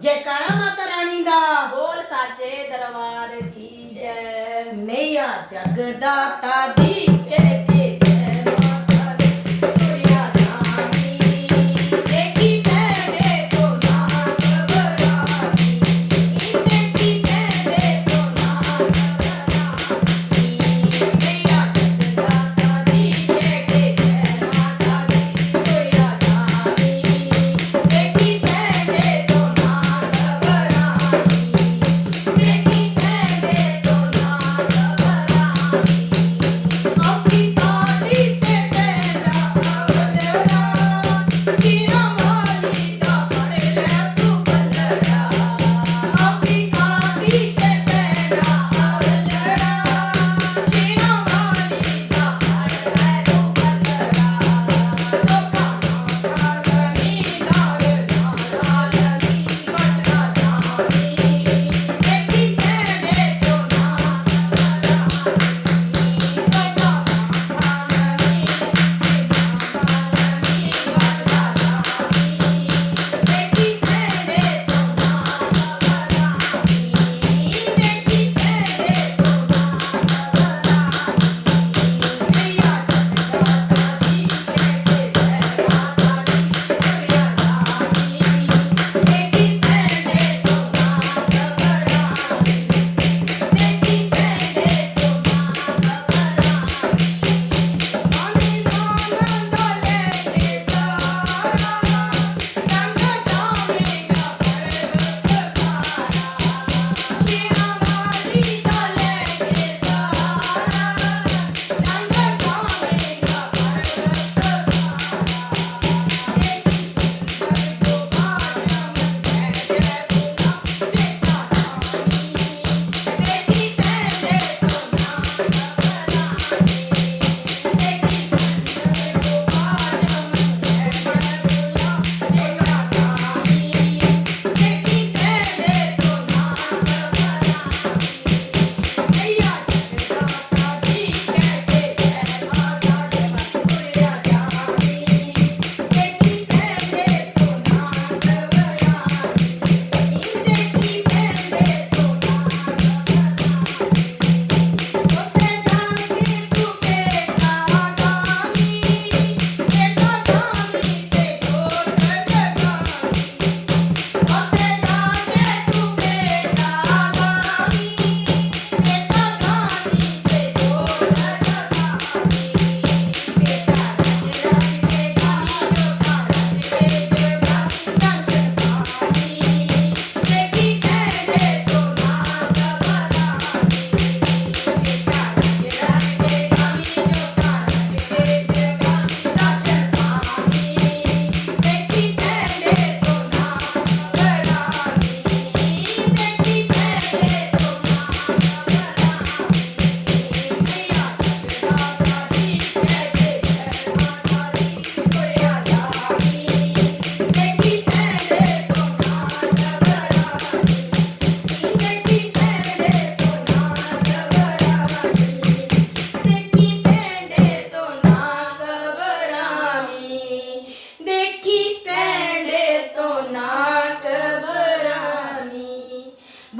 ਜੈਕਾਰਾ ਮਾਤਾ ਰਾਣੀ ਦਾ। ਹੋਰ ਸਾਚੇ ਦਰਬਾਰ ਦੀ ਜੈ। ਮਈਆ ਜਗਦਾਤਾ ਦੀ।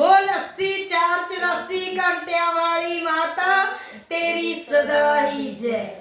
બોલ अस्सी चार चौरासी घंटिया वाली माता तेरी सदा ही जय